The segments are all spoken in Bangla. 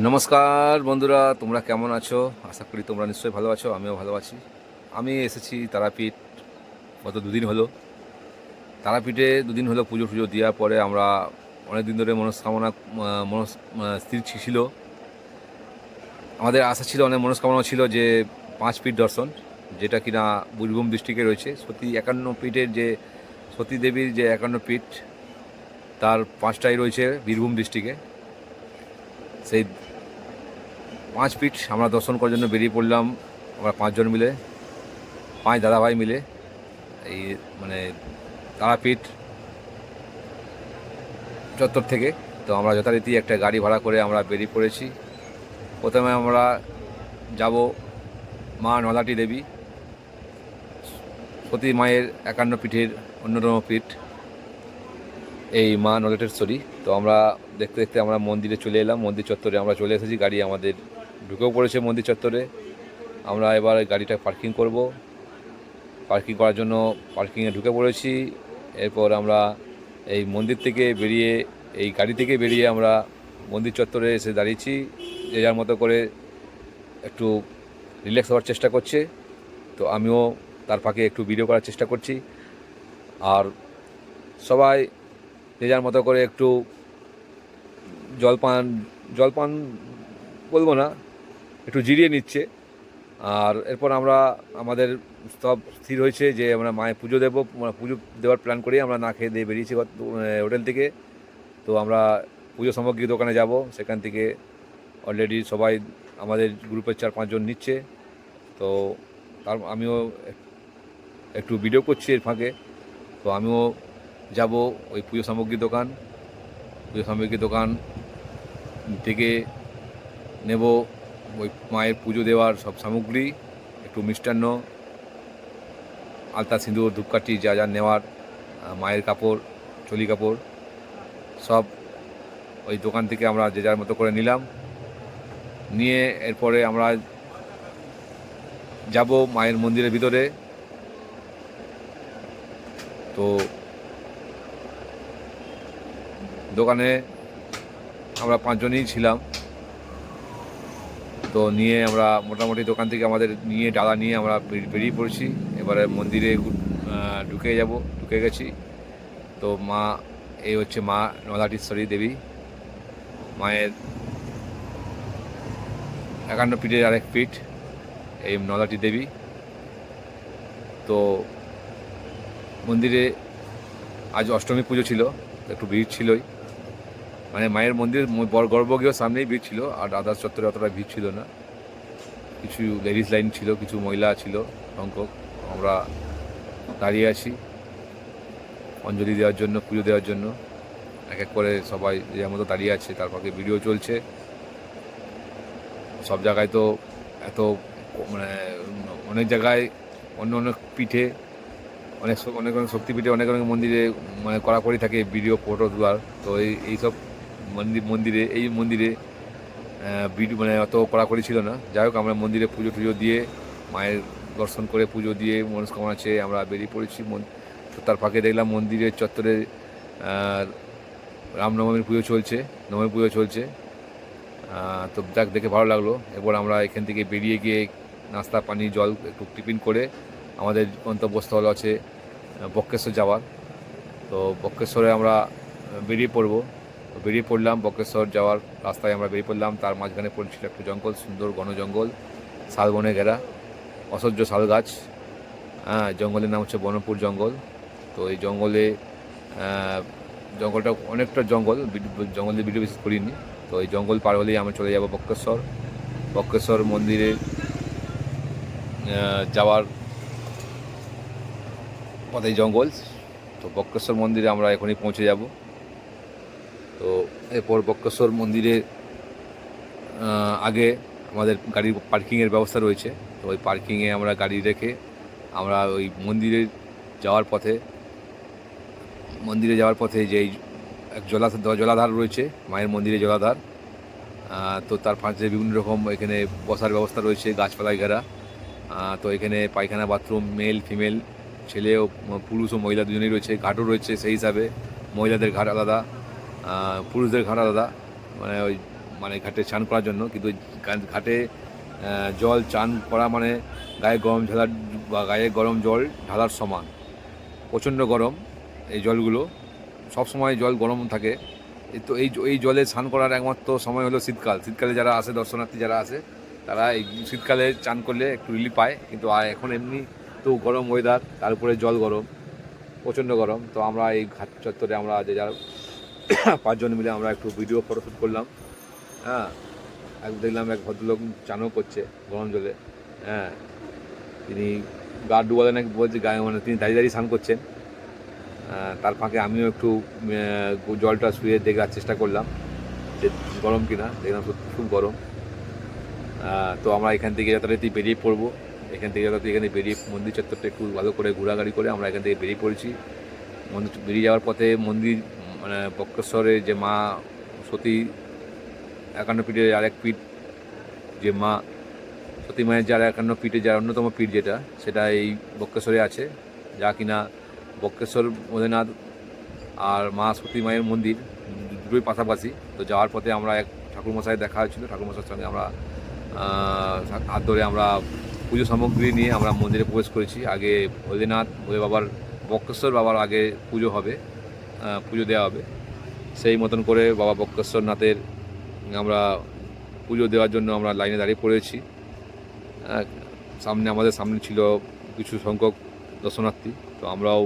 নমস্কার বন্ধুরা, তোমরা কেমন আছো? আশা করি তোমরা নিশ্চয়ই ভালো আছো, আমিও ভালো আছি। আমি এসেছি তারাপীঠ, গত দুদিন হলো। তারাপীঠে দুদিন হলো পুজো টুজো দেওয়ার পরে আমরা অনেক দিন ধরে মনস্কামনা মনস স্থির ছিল। আমাদের আশা ছিল, অনেক মনস্কামনা ছিল যে পাঁচ পীঠ দর্শন, যেটা কিনা বীরভূম ডিস্ট্রিক্টে রয়েছে। সতী একান্ন পীঠের যে সতী দেবীর যে একান্ন পীঠ, তার পাঁচটাই রয়েছে বীরভূম ডিস্ট্রিক্টে সেই পাঁচ ফিট আমরা দর্শন করার জন্য বেরিয়ে পড়লাম। আমরা পাঁচজন মিলে, পাঁচ দাদাভাই মিলে, এই মানে তারাপীঠ চত্বর থেকে। তো আমরা যথারীতি একটা গাড়ি ভাড়া করে আমরা বেরিয়ে পড়েছি। প্রথমে আমরা যাব মা নলাটি দেবী, সতী মায়ের একান্ন পীঠের অন্যতম পীঠ, এই মা নলেটেশ্বরী। তো আমরা দেখতে দেখতে আমরা মন্দিরে চলে এলাম। মন্দির চত্বরে আমরা চলে এসেছি। গাড়ি আমাদের ঢুকেও পড়েছে মন্দির চত্বরে। আমরা এবার গাড়িটা পার্কিং করব। পার্কিং করার জন্য পার্কিংয়ে ঢুকে পড়েছি। এরপর আমরা এই মন্দির থেকে বেরিয়ে, এই গাড়ি থেকে বেরিয়ে আমরা মন্দির চত্বরে এসে দাঁড়িয়েছি। যে যার মতো করে একটু রিল্যাক্স হওয়ার চেষ্টা করছে। তো আমিও তার ফাঁকে একটু ভিডিও করার চেষ্টা করছি। আর সবাই যে যার মতো করে একটু জলপান জলপান বলব না একটু জিরিয়ে নিচ্ছে। আর এরপর আমরা, আমাদের সব স্থির হয়েছে যে আমরা মায়ের পুজো দেবো। পুজো দেওয়ার প্ল্যান করেই আমরা না খেয়ে দিয়ে বেরিয়েছি হোটেল থেকে। তো আমরা পুজো সামগ্রী দোকানে যাব। সেখান থেকে অলরেডি সবাই, আমাদের গ্রুপের চার পাঁচজন নিচ্ছে। তো তার, আমিও এক- একটু ভিডিও করছি এর ফাঁকে। তো আমিও যাব ওই পুজো সামগ্রী দোকান। পুজো সামগ্রী দোকান থেকে নেব। ওই মায়ের পুজো দেওয়ার সব সামগ্রী, একটু মিষ্টান্ন, আলতা সিঁদুর, ধূপকাঠি যা যা নেওয়ার মায়ের কাপড়, চলি কাপড়, সব ওই দোকান থেকে আমরা যে যার মতো করে নিলাম। নিয়ে এরপরে আমরা যাব মায়ের মন্দিরের ভিতরে। তো দোকানে আমরা পাঁচজনই ছিলাম। তো নিয়ে আমরা মোটামুটি দোকান থেকে আমাদের নিয়ে, ডালা নিয়ে আমরা বেরিয়ে পড়েছি। এবারে মন্দিরে ঢুকে যাব, ঢুকে গেছি। তো মা এই হচ্ছে মা নলাটেশ্বরী দেবী। মায়ের একান্ন পিঠের আরেক পিঠ, এই নলাটি দেবী। তো মন্দিরে আজ অষ্টমী পুজো ছিল একটু ভিড় ছিলই। মানে মায়ের মন্দির বড় গর্ভগৃহ সামনেই ভিড় ছিল, আর আদার্স চত্বরে অতটা ভিড় ছিল না। কিছু লেডিস লাইন ছিল, কিছু মহিলা ছিল সংখ্যক আমরা দাঁড়িয়ে আছি, অঞ্জলি দেওয়ার জন্য, পুজো দেওয়ার জন্য। এক এক করে সবাই যে মতো দাঁড়িয়ে আছে, তার পাশে ভিডিও চলছে। সব জায়গায় তো এত মানে অনেক জায়গায় অন্য অনেক পিঠে, অনেক অনেক অনেক শক্তিপীঠে, অনেক অনেক মন্দিরে মানে কড়াকড়ি থাকে ভিডিও ফটো তোলার তো এই এইসব মন্দির মন্দিরে, এই মন্দিরে ভিডিও মানে অত কড়াকড়ি ছিল না। যাই হোক, আমরা মন্দিরে পুজো টুজো দিয়ে, মায়ের দর্শন করে পুজো দিয়ে মনস্কামনা চেয়ে আমরা বেরিয়ে পড়েছি। তার ফাঁকে দেখলাম মন্দিরের চত্বরে রামনবমীর পুজো চলছে নবমী পুজো চলছে। তো যাক, দেখে ভালো লাগল। এরপর আমরা এখান থেকে বেরিয়ে গিয়ে নাস্তা, পানি, জল, একটু টিফিন করে আমাদের গন্তব্যস্থল আছে বক্রেশ্বর যাওয়ার। তো বক্রেশ্বরে আমরা বেরিয়ে পড়ব। বেরিয়ে পড়লাম বক্রেশ্বর যাওয়ার রাস্তায় আমরা বেরিয়ে পড়লাম। তার মাঝখানে পড়ছিল একটু জঙ্গল, সুন্দর ঘন জঙ্গল, শালবনে ঘেরা, অসহ্য শাল গাছ। হ্যাঁ জঙ্গলের নাম হচ্ছে বনপুর জঙ্গল। তো এই জঙ্গলে জঙ্গলটা অনেকটা জঙ্গল জঙ্গলে ভিডিও বিশেষ করিনি। তো এই জঙ্গল পার হলেই আমরা চলে যাব বক্রেশ্বর। বক্রেশ্বর মন্দিরে যাওয়ার পথে জঙ্গল। তো বক্রেশ্বর মন্দিরে আমরা এখনই পৌঁছে যাব। তো এরপর বক্রেশ্বর মন্দিরে আগে আমাদের গাড়ির পার্কিংয়ের ব্যবস্থা রয়েছে। তো ওই পার্কিংয়ে আমরা গাড়ি রেখে আমরা ওই মন্দিরে যাওয়ার পথে, মন্দিরে যাওয়ার পথে যেই এক জলাধার জলাধার রয়েছে, মায়ের মন্দিরে জলাধার তো তার পাশে বিভিন্ন রকম এখানে বসার ব্যবস্থা রয়েছে, গাছপালায় ঘেরা। তো এখানে পায়খানা, বাথরুম, মেল, ফিমেল, ছেলে ও পুরুষ ও মহিলা দুজনেই রয়েছে, ঘাটও রয়েছে সেই হিসাবে। মহিলাদের ঘাট আলাদা। পুরুষদের ঘাট আলাদা মানে ওই মানে ঘাটে স্নান করার জন্য। কিন্তু ঘাটে জল, চান করা মানে গায়ে গরম ঢালার বা গায়ে গরম জল ঢালার সমান। প্রচণ্ড গরম এই জলগুলো। সব সময় জল গরম থাকে। তো এই এই জলে স্নান করার একমাত্র সময় হলো শীতকাল। শীতকালে যারা আসে, দর্শনার্থী যারা আসে, তারা এই শীতকালে চান করলে একটু রিলিফ পায়। কিন্তু আর এখন এমনি তো গরম ওয়েদার তার উপরে জল গরম, প্রচণ্ড গরম। তো আমরা এই ঘাট চত্বরে আমরা যে যারা পাঁচজন মিলে আমরা একটু ভিডিও ফটোশ্যুট করলাম। হ্যাঁ এক দেখলাম এক ভদ্রলোক চানও করছে গরম জলে। হ্যাঁ তিনি গা ডুবালে নাকি বলছে গায়ে মানে তিনি দাঁড়িয়ে দাঁড়িয়ে স্নান করছেন। তার ফাঁকে আমিও একটু জলটা শুয়ে দেখার চেষ্টা করলাম যে গরম কিনা। দেখলাম সত্যি খুব গরম। তো আমরা এখান থেকে যথারীতি বেরিয়ে পড়ব। এখান থেকে যথারীতি এখানে বেরিয়ে মন্দির চত্বরটা একটু ভালো করে ঘোরাঘুরি করে আমরা এখান থেকে বেরিয়ে পড়েছি। মন্দির বেরিয়ে যাওয়ার পথে মন্দির মানে বক্রেশ্বরে যে মা সতী একান্ন পীঠের আরেক পীঠ, যে মা সতী মায়ের যার একান্ন পীঠে যার অন্যতম পীঠ যেটা, সেটা এই বক্রেশ্বরে আছে। যা কিনা বক্রেশ্বর মদিনাথ আর মা সতী মায়ের মন্দির দুটোই পাশাপাশি। তো যাওয়ার পথে আমরা এক ঠাকুরমশাই দেখা হয়েছিল। ঠাকুরমশাইয়ের সঙ্গে আমরা হাত ধরে আমরা পুজো সামগ্রী নিয়ে আমরা মন্দিরে প্রবেশ করেছি। আগে ভোলেনাথ ভোলে বাবার, বক্রেশ্বর বাবার আগে পুজো হবে। পুজো দেওয়া হবে। সেই মতন করে বাবা বক্রেশ্বর নাথের আমরা পুজো দেওয়ার জন্য আমরা লাইনে দাঁড়িয়ে পড়েছি। সামনে আমাদের সামনে ছিল কিছু সংখ্যক দর্শনার্থী। তো আমরাও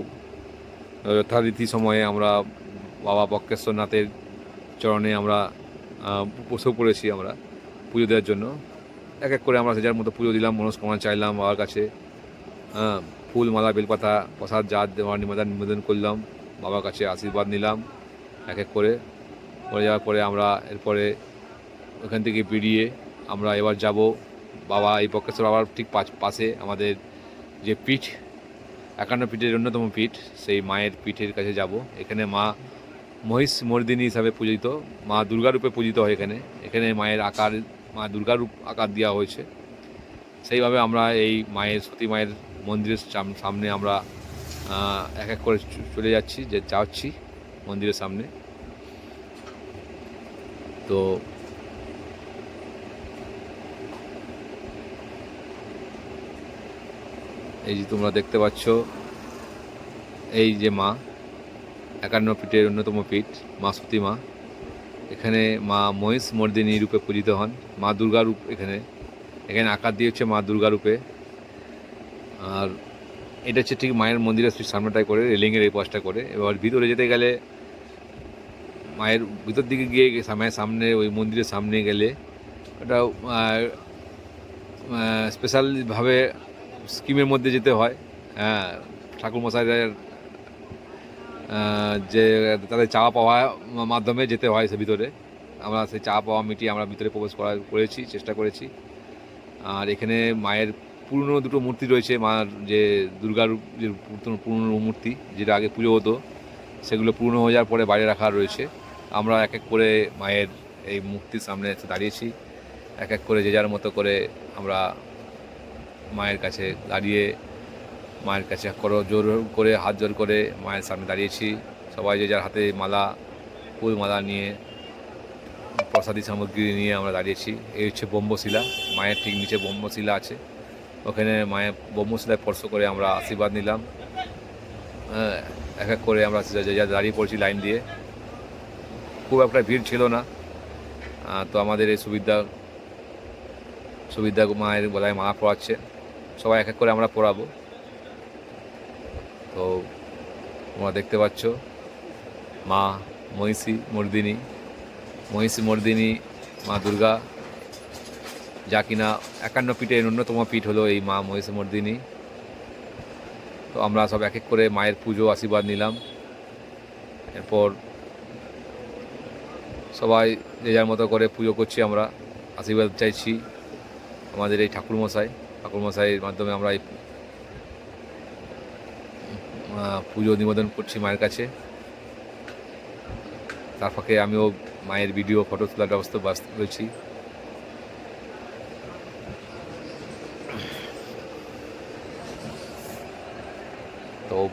যথারীতি সময়ে আমরা বাবা বক্রেশ্বর নাথের চরণে আমরা আহ, বসে পড়েছি আমরা পুজো দেওয়ার জন্য। এক এক করে আমরা যে যার মতো পুজো দিলাম মনস্কামনা চাইলাম বাবার কাছে। ফুল মালা বেলপাতা প্রসাদ জাত দেওয়ার নিবেদন নিবেদন করলাম। বাবার কাছে আশীর্বাদ নিলাম, এক এক করে। করে যাওয়ার পরে আমরা এরপরে ওখান থেকে বেরিয়ে আমরা এবার যাব। বাবা এই বক্রেশ্বর বাবার ঠিক পাশ- আমাদের যে পিঠ, একান্ন পীঠের অন্যতম পীঠ, সেই মায়ের পিঠের কাছে যাব। এখানে মা মহিষ মর্দিনী হিসাবে পূজিত, মা দুর্গারূপে পূজিত হয় এখানে। এখানে মায়ের আকার, মা দুর্গারূপ আকার দেওয়া হয়েছে। সেইভাবে আমরা এই মায়ের, সতী মায়ের মন্দিরের সাম- সামনে আমরা এক এক করে চলে যাচ্ছি, যে যাচ্ছি মন্দিরের সামনে। তো এই যে তোমরা দেখতে পাচ্ছ, এই যে মা, একান্ন পীঠের অন্যতম পীঠ, মা সতী মা। এখানে মা মহিষ মর্দিনী রূপে পূজিত হন, মা দুর্গা রূপ এখানে। এখানে আকার দিয়েছে মা দুর্গা রূপে। আর এটা হচ্ছে ঠিক মায়ের মন্দিরের ঠিক সামনেটায় করে, রেলিংয়ের এই পাশটা করে। এবার ভিতরে যেতে গেলে মায়ের ভিতর দিকে গিয়ে মায়ের সামনে, ওই মন্দিরের সামনে গেলে। ওটা স্পেশালভাবে স্কিমের মধ্যে যেতে হয়। হ্যাঁ ঠাকুরমশাইদের যে তাদের চাওয়া পাওয়া মাধ্যমে যেতে হয় সে ভিতরে। আমরা সেই চাওয়া পাওয়া মিটিয়ে আমরা ভিতরে প্রবেশ করা করেছি, চেষ্টা করেছি। আর এখানে মায়ের পুরনো দুটো মূর্তি রয়েছে মার যে দুর্গার যে পুরনো মূর্তি, যেটা আগে পুজো হতো, সেগুলো পুরনো হয়ে যাওয়ার পরে বাইরে রাখা রয়েছে। আমরা এক এক করে মায়ের এই মূর্তির সামনে দাঁড়িয়েছি। এক এক করে যে যার মতো করে আমরা মায়ের কাছে দাঁড়িয়ে, মায়ের কাছে করো জোর করে, হাত জোর করে মায়ের সামনে দাঁড়িয়েছি। সবাই যে যার হাতে মালা, ফুল মালা নিয়ে, প্রসাদী সামগ্রী নিয়ে আমরা দাঁড়িয়েছি। এই হচ্ছে ব্রহ্মশিলা, মায়ের ঠিক নিচে ব্রহ্মশিলা আছে। ওখানে মায়ের ব্রহ্মশিলায় স্পর্শ করে আমরা আশীর্বাদ নিলাম। এক এক করে আমরা দাঁড়িয়ে পড়ছি লাইন দিয়ে। খুব একটা ভিড় ছিল না। তো আমাদের এই সুবিধা সুবিধা মায়ের গলায় মা পড়াচ্ছে। সবাই এক এক করে আমরা পড়াবো। তো তোমরা দেখতে পাচ্ছ, মা মহিষী মর্দিনী মহিষী মর্দিনী, মা দুর্গা যা কিনা একান্ন পীঠের অন্যতম পীঠ হলো এই মা মহিষী মর্দিনী তো আমরা সব এক এক করে মায়ের পুজো, আশীর্বাদ নিলাম। এরপর সবাই যে যার মতো করে পুজো করছি আমরা, আশীর্বাদ চাইছি আমাদের এই ঠাকুরমশাই। ঠাকুরমশাইয়ের মাধ্যমে আমরা এই পুজো নিবেদন করছি মায়ের কাছে। তার ফাঁকে আমিও মায়ের ভিডিও, ফটো তোলার ব্যবস্থা ব্যস্ত রয়েছি।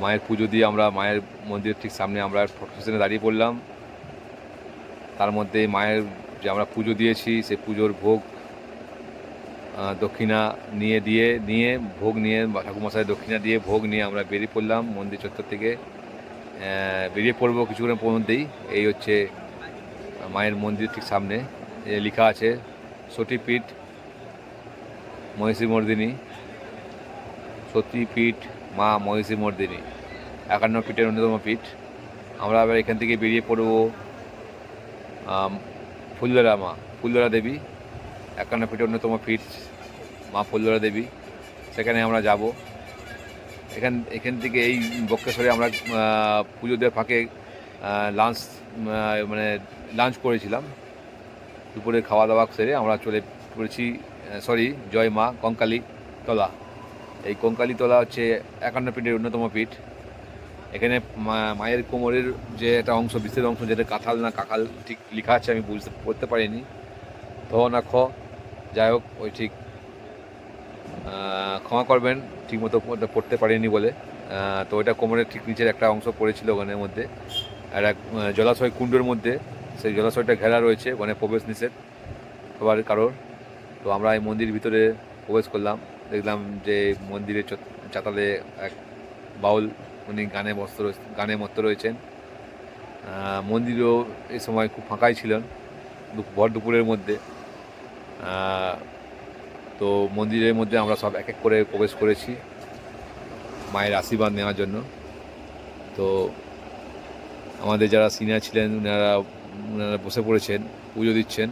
মায়ের পুজো দিয়ে আমরা মায়ের মন্দিরের ঠিক সামনে আমরা ফটো সেশনে দাঁড়িয়ে পড়লাম। তার মধ্যে মায়ের যে আমরা পুজো দিয়েছি সে পুজোর ভোগ দক্ষিণা নিয়ে দিয়ে, নিয়ে ভোগ নিয়ে, বা ঠাকুরমশাই দক্ষিণা দিয়ে ভোগ নিয়ে আমরা বেরিয়ে পড়লাম মন্দির চত্বর থেকে। বেরিয়ে পড়ব কিছুক্ষণের মধ্যেই। এই হচ্ছে মায়ের মন্দির ঠিক সামনে। লেখা আছে, সতীপীঠ, মহিষী মর্দিনী। সতীপীঠ মা মহিষী মর্দিনী। একান্ন পীঠের অন্যতম পীঠ। আমরা আবার এখান থেকে বেরিয়ে পড়ব ফুলদরা মা, ফুলদরা দেবী। একান্ন পীঠের অন্যতম পীঠ, মা ফুলদরা দেবী। সেখানে আমরা যাব। এখান এখান থেকে এই বক্রেশ্বরে আমরা পুজো দেওয়ার ফাঁকে লাঞ্চ মানে লাঞ্চ করেছিলাম। দুপুরে খাওয়া দাওয়া সেরে আমরা চলে পড়েছি সরি জয় মা কঙ্কালী তলা এই কঙ্কালী তলা হচ্ছে একান্ন পীঠের অন্যতম পীঠ। এখানে মায়ের কোমরের যে একটা অংশ বিশেষ অংশ, যেটা কাঁঠাল না কাকাল, ঠিক লেখা আছে, আমি বুঝতে, পড়তে পারিনি। ধ না খ, যাই হোক, ওই ঠিক ক্ষমা করবেন ঠিক মতো পড়তে- পড়তে পারিনি বলে। তো ওইটা কোমরের ঠিক নিচের একটা অংশ পড়েছিল ওখানের মধ্যে। আর এক জলাশয় কুণ্ডের মধ্যে, সেই জলাশয়টা ঘেরা রয়েছে, ওখানে প্রবেশ নিষেধ সবার কারোর তো আমরা এই মন্দির ভিতরে প্রবেশ করলাম। দেখলাম যে মন্দিরের চত- চাতালে এক বাউল, উনি গানে মস্ত গানে মত্ত রয়েছেন। মন্দিরও এই সময় খুব ফাঁকাই ছিলেন ভর দুপুরের মধ্যে। তো মন্দিরের মধ্যে আমরা সব এক এক করে প্রবেশ করেছি, মায়ের আশীর্বাদ নেওয়ার জন্য। তো আমাদের যারা সিনিয়র ছিলেন ওনারা ওনারা বসে পড়েছেন, পুজো দিচ্ছেন,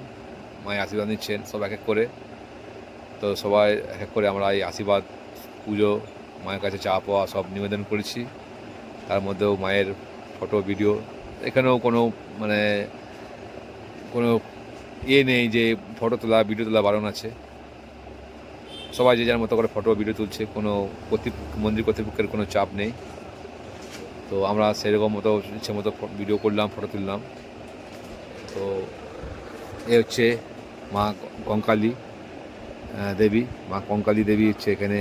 মায়ের আশীর্বাদ নিচ্ছেন, সব এক এক করে। তো সবাই এক করে আমরা এই আশীর্বাদ পুজো মায়ের কাছে চা পাওয়া সব নিবেদন করেছি। তার মধ্যেও মায়ের ফটো ভিডিও এখানেও কোনো মানে কোনো ইয়ে নেই যে ফটো তোলা ভিডিও তোলা বারণ আছে। সবাই যে যার মতো করে ফটো ভিডিও তুলছে কোনো কর্তৃপক্ষ মন্দির কর্তৃপক্ষের কোনো চাপ নেই। তো আমরা সেরকম মতো ইচ্ছে মতো ভিডিও করলাম ফটো তুললাম। তো এ হচ্ছে মা আহ, দেবী, মা কঙ্কালী দেবী হচ্ছে এখানে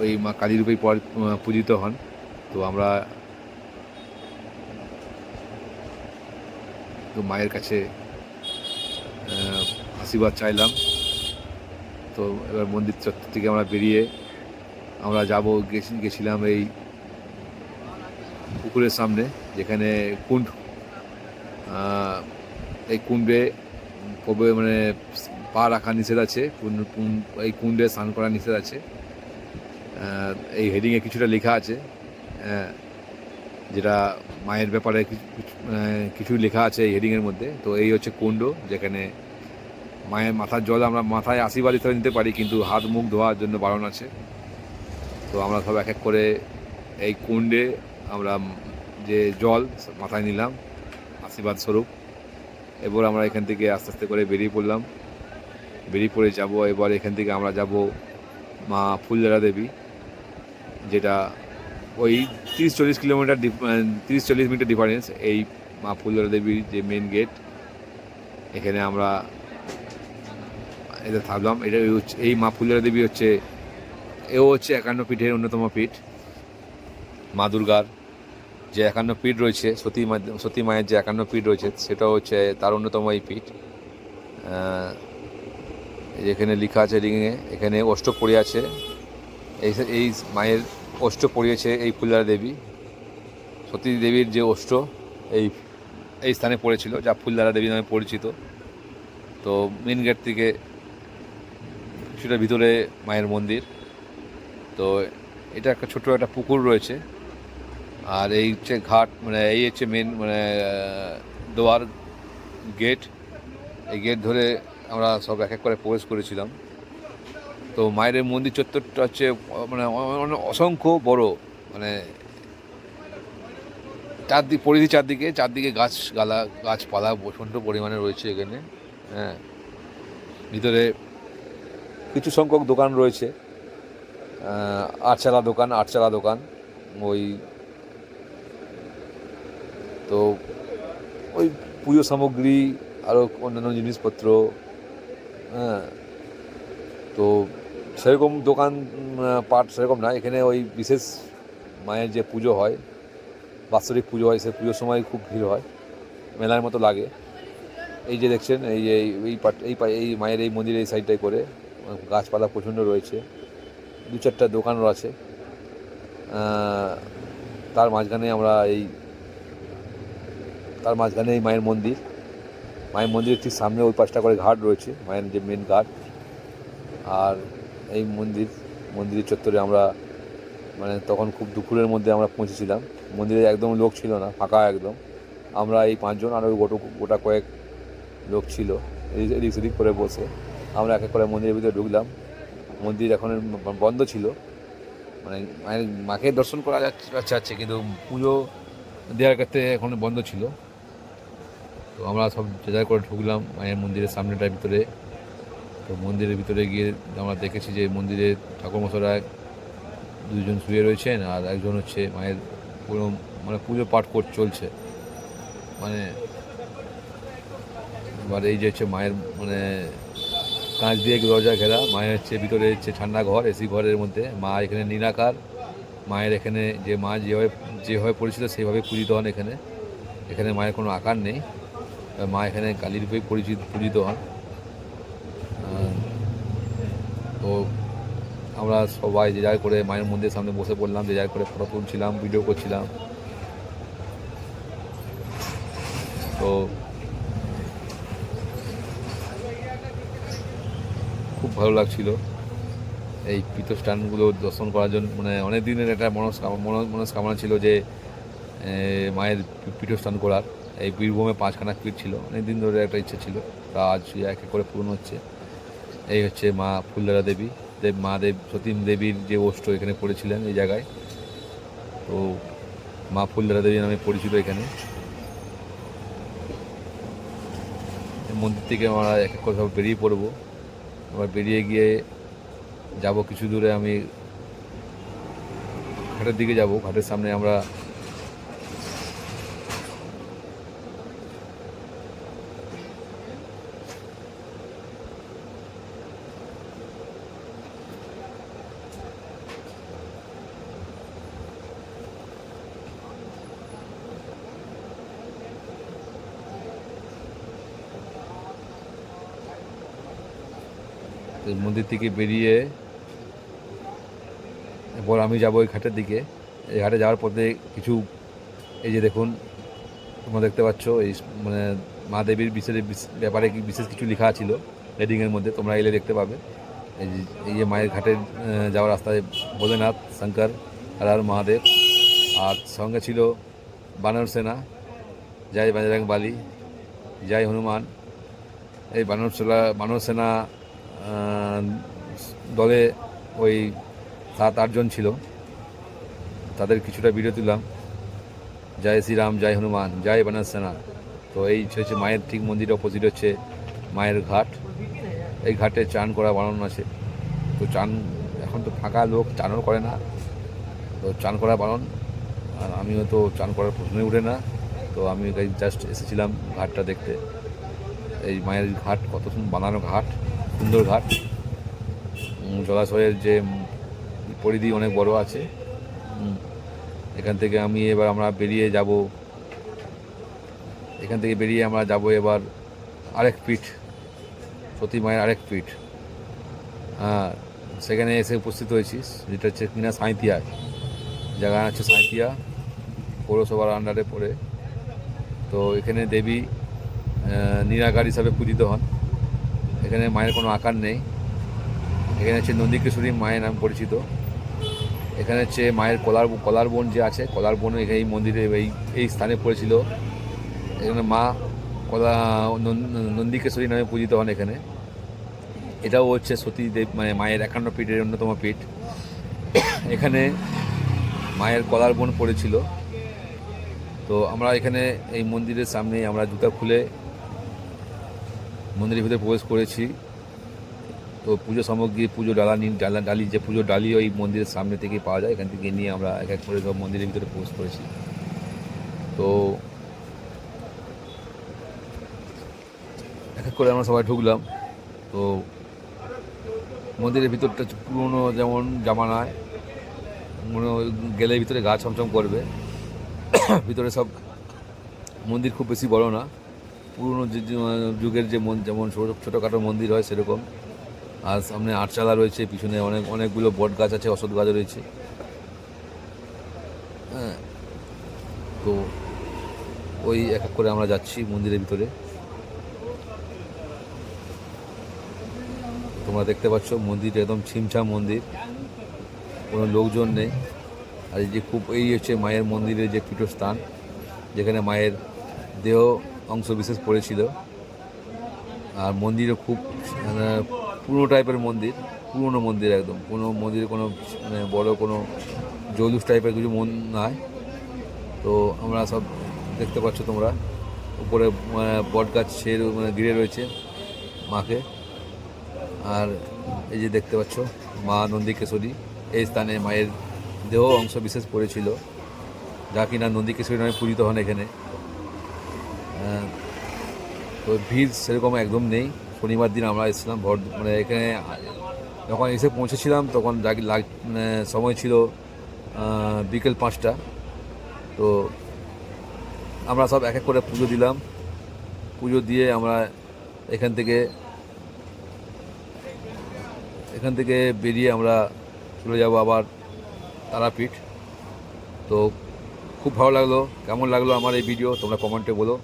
ওই মা কালী রূপেই পূজিত হন। তো আমরা তো মায়ের কাছে আশীর্বাদ চাইলাম। তো এবার মন্দির চত্বর থেকে আমরা বেরিয়ে আমরা যাব, গেছি, গেছিলাম এই পুকুরের সামনে, যেখানে কুণ্ড এই কুণ্ডে কবে মানে পা রাখা নিষেধ আছে এই কুণ্ডে স্নান করা নিষেধ আছে। এই হেডিংয়ে কিছুটা লেখা আছে যেটা মায়ের ব্যাপারে কিছু লেখা আছে এই হেডিংয়ের মধ্যে। তো এই হচ্ছে কুণ্ড, যেখানে মায়ের মাথার জল আমরা মাথায় আশীর্বাদ হিসেবে নিতে পারি, কিন্তু হাত, মুখ ধোয়ার জন্য বারণ আছে। তো আমরা সব এক এক করে এই কুণ্ডে আমরা যে জল মাথায় নিলাম, আশীর্বাদ স্বরূপ। এবার আমরা এখান থেকে আস্তে আস্তে করে বেরিয়ে পড়লাম। বেরিয়ে পড়ে যাব, এবার এখান থেকে আমরা যাব মা ফুলজারা দেবী, যেটা ওই তিরিশ চল্লিশ কিলোমিটার তিরিশ চল্লিশ মিটার ডিফারেন্স এই মা ফুলজারা দেবীর যে মেন গেট এখানে আমরা এটা থাকলাম এটা এই মা ফুলজারা দেবী হচ্ছে, এও হচ্ছে একান্ন পীঠের অন্যতম পীঠ, মা দুর্গার। যে একান্ন পীঠ রয়েছে, সতী সতী মায়ের যে একান্ন পীঠ রয়েছে, সেটাও হচ্ছে তার অন্যতম এই পীঠ। এখানে লেখা আছে রিঙে এখানে অষ্টক পড়ে আছে। এই এই মায়ের অষ্ট পড়িয়েছে এই ফুলদারা দেবী। সতী দেবীর যে অষ্ট, এই এই স্থানে পড়েছিল, যা ফুলদারা দেবী নামে পরিচিত। তো মেন গেট থেকে কিছুটা ভিতরে মায়ের মন্দির। তো এটা একটা ছোট একটা পুকুর রয়েছে। আর এই হচ্ছে ঘাট মানে এই হচ্ছে মেন মানে দোয়ার গেট এই গেট ধরে আমরা সব এক এক করে প্রবেশ করেছিলাম। তো মায়ের মন্দির চত্বরটা হচ্ছে মানে অসংখ্য বড় মানে চারদিক, পরিধি চারদিকে চারদিকে গাছ গালা, গাছপালা প্রচণ্ড পরিমাণে রয়েছে এখানে হ্যাঁ। ভিতরে কিছু সংখ্যক দোকান রয়েছে আটচালা দোকান আটচালা দোকান, ওই তো ওই পুজো সামগ্রী আরও অন্যান্য জিনিসপত্র হ্যাঁ। তো সেরকম দোকান পাট সেরকম না। এখানে ওই বিশেষ মায়ের যে পুজো হয়, বাৎসরিক পুজো হয়, সে পুজোর সময় খুব ভিড় হয়। মেলার মতো লাগে। এই যে দেখছেন, এই যে এই- পাট, এই এই মায়ের এই মন্দিরের এই সাইডটাই করে গাছপালা প্রচণ্ড রয়েছে। দু চারটা দোকানও আছে। তার মাঝখানে আমরা এই তার মাঝখানে এই মায়ের মন্দির। মায়ের মন্দিরের ঠিক সামনে ওই পাশটা করে ঘাট রয়েছে, মায়ের যে মেন ঘাট। আর এই মন্দির, মন্দিরের চত্বরে আমরা মানে তখন খুব দুপুরের মধ্যে আমরা পৌঁছেছিলাম। মন্দিরে একদম লোক ছিল না, ফাঁকা একদম। আমরা এই পাঁচজন আরও গোটা গোটা কয়েক লোক ছিল এদিক সেদিক করে বসে। আমরা এক এক করে মন্দিরের ভিতরে ঢুকলাম। মন্দির এখন বন্ধ ছিল। মানে মায়ের, মাকে দর্শন করা যাচ্ছে যাচ্ছে, কিন্তু পুজো দেওয়ার ক্ষেত্রে এখন বন্ধ ছিল। তো আমরা সব যে করে ঢুকলাম, মায়ের মন্দিরের সামনেটার ভিতরে। তো মন্দিরের ভিতরে গিয়ে আমরা দেখেছি যে মন্দিরে ঠাকুরমশারা দুজন শুয়ে রয়েছেন আর একজন হচ্ছে মায়ের পুরো মানে পুজো পাঠ কর, চলছে। মানে এবার এই যে হচ্ছে মায়ের মানে কাঁচ দিয়ে দরজা ঘেরা, মায়ের হচ্ছে ভিতরে হচ্ছে ঠান্ডা ঘর, এসি ঘরের মধ্যে। মা এখানে নিরাকার মায়ের এখানে যে মা যেভাবে যেভাবে পড়েছিল সেইভাবে পূজিত হন এখানে। এখানে মায়ের কোনো আকার নেই। মা এখানে কালীর রূপেই পরিচিত, পূজিত হন। তো আমরা সবাই যে যার করে মায়ের মন্দিরের সামনে বসে পড়লাম, যে যার করে ফটো তুলছিলাম ভিডিও করছিলাম। তো খুব ভালো লাগছিল এই পীঠস্থানগুলো দর্শন করার জন্য। মানে অনেক দিনের একটা মনস্কামনা মনো- মনস্কামনা ছিল যে মায়ের পীঠস্থান করার। এই বীরভূমে পাঁচখানা পীঠ ছিল অনেক দিন ধরে একটা ইচ্ছে ছিল, তা আজ এক এক করে পূরণ হচ্ছে। এই হচ্ছে মা ফুলদারা দেবী, দেব, মা দেব, সতীম দেবীর যে ওষ্ঠ এখানে পড়েছিলেন এই জায়গায়। তো মা ফুলদারা দেবী নামে পরিচিত এখানে। মন্দির থেকে আমরা এক এক করে সব বেরিয়ে পড়ব। আবার বেরিয়ে গিয়ে যাব কিছু দূরে, আমি ঘাটের দিকে যাব। ঘাটের সামনে আমরা মন্দির থেকে বেরিয়ে এরপর আমি যাব ওই ঘাটের দিকে। এই ঘাটে যাওয়ার পথে কিছু, এই যে দেখুন, তোমরা দেখতে পাচ্ছ, এই মানে মা দেবীর বিশেষ ব্যাপারে বিশেষ কিছু লেখা ছিল রেডিংয়ের মধ্যে, তোমরা এলে দেখতে পাবে। এই যে মায়ের ঘাটে যাওয়ার রাস্তায় ভোলেনাথ, শঙ্কর হর মহাদেব, আর সঙ্গে ছিল বানর সেনা, জয় বাজরাং বালি, জয় হনুমান। এই বানর সেনা বানর সেনা দলে ওই সাত আটজন ছিল। তাদের কিছুটা ভিডিও তুললাম। জয় শ্রীরাম, জয় হনুমান, জয় বানর সেনা। তো এই হচ্ছে মায়ের ঠিক মন্দিরের অপোজিট হচ্ছে মায়ের ঘাট। এই ঘাটে চান করা বানানো আছে। তো চান, এখন তো ফাঁকা লোক, চানও করে না। তো চান করা বারণ আর আমিও তো চান করার প্রশ্নই উঠে না। তো আমি জাস্ট এসেছিলাম ঘাটটা দেখতে। এই মায়ের ঘাট কত সুন্দর, বানানো ঘাট। সুন্দর ঘাট জলাশয়ের যে পরিধি অনেক বড় আছে। এখান থেকে আমি এবার আমরা বেরিয়ে যাব। এখান থেকে বেরিয়ে আমরা যাব এবার আরেক পিঠ, সতী মায়ের আরেক পিঠ। হ্যাঁ সেখানে এসে উপস্থিত হয়েছি। যেটা হচ্ছে কিনা সাঁইতিয়া জায়গা হচ্ছে সাঁইতিয়া পৌরসভার আন্ডারে পড়ে। তো এখানে দেবী নিরাকার হিসাবে পূজিত হন। এখানে মায়ের কোনো আকার নেই। এখানে হচ্ছে নন্দীকেশ্বরী মায়ের নাম পরিচিত। এখানে হচ্ছে মায়ের কলার কলার বোন যে আছে, কলার বোন এই মন্দিরে এই এই স্থানে পড়েছিল। এখানে মা কলা, নন- নন্দীকেশ্বরী নামে পূজিত হন এখানে। এটাও হচ্ছে সতী দেব মানে মায়ের একান্ন পীঠের অন্যতম পীঠ। এখানে মায়ের কলার বোন পড়েছিল। তো আমরা এখানে এই মন্দিরের সামনে আমরা জুতা খুলে মন্দিরের ভিতরে প্রবেশ করেছি। তো পুজো সামগ্রী, পুজো ডালা নিন ডালা, ডালি, যে পুজো ডালি ওই মন্দিরের সামনে থেকে পাওয়া যায়। এখান থেকে নিয়ে আমরা এক এক করে সব মন্দিরের ভিতরে প্রবেশ করেছি। তো এক এক করে আমরা সবাই ঢুকলাম। তো মন্দিরের ভিতরটা পুরনো যেমন জামানায়, মনে গেলে ভিতরে গা ছমছম করবে। ভিতরে সব মন্দির খুব বেশি বড় না। পুরনো যুগের যে মন যেমন ছোটো ছোটোখাটো মন্দির হয় সেরকম। আর সামনে আটচালা রয়েছে, পিছনে অনেক অনেকগুলো বট গাছ আছে অসৎ গাছও রয়েছে। হ্যাঁ। তো ওই এক এক করে আমরা যাচ্ছি মন্দিরের ভিতরে। তোমরা দেখতে পাচ্ছ মন্দিরটা একদম ছিমছাম মন্দির। কোনো লোকজন নেই। আর এই যে খুব এই হচ্ছে মায়ের মন্দিরের যে পীঠস্থান, যেখানে মায়ের দেহ অংশ বিশেষ পড়েছিল। আর মন্দিরও খুব মানে পুরনো টাইপের মন্দির, পুরনো মন্দির একদম। কোনো মন্দিরে কোনো মানে বড়ো কোনো জৌলুস টাইপের কিছু মন নাই। তো আমরা সব দেখতে পাচ্ছ তোমরা। উপরে বট গাছ ছেড়ে মানে ঘিরে রয়েছে মাকে। আর এই যে দেখতে পাচ্ছ, মা নন্দিকেশ্বরী এই স্থানে মায়ের দেহ অংশ বিশেষ পড়েছিল। যা কিনা নন্দিকেশ্বরী নামে পূজিত হন এখানে। তো ভিড় সেরকম একদম নেই। শনিবার দিন আমরা এসেছিলাম, ভর মানে এখানে যখন এসে পৌঁছেছিলাম তখন মানে সময় ছিল বিকেল পাঁচটা। তো আমরা সব এক এক করে পুজো দিলাম। পুজো দিয়ে আমরা এখান থেকে এখান থেকে বেরিয়ে আমরা চলে যাব আবার তারাপীঠ। তো খুব ভালো লাগল। কেমন লাগল আমার এই ভিডিও তোমরা কমেন্টে বলো।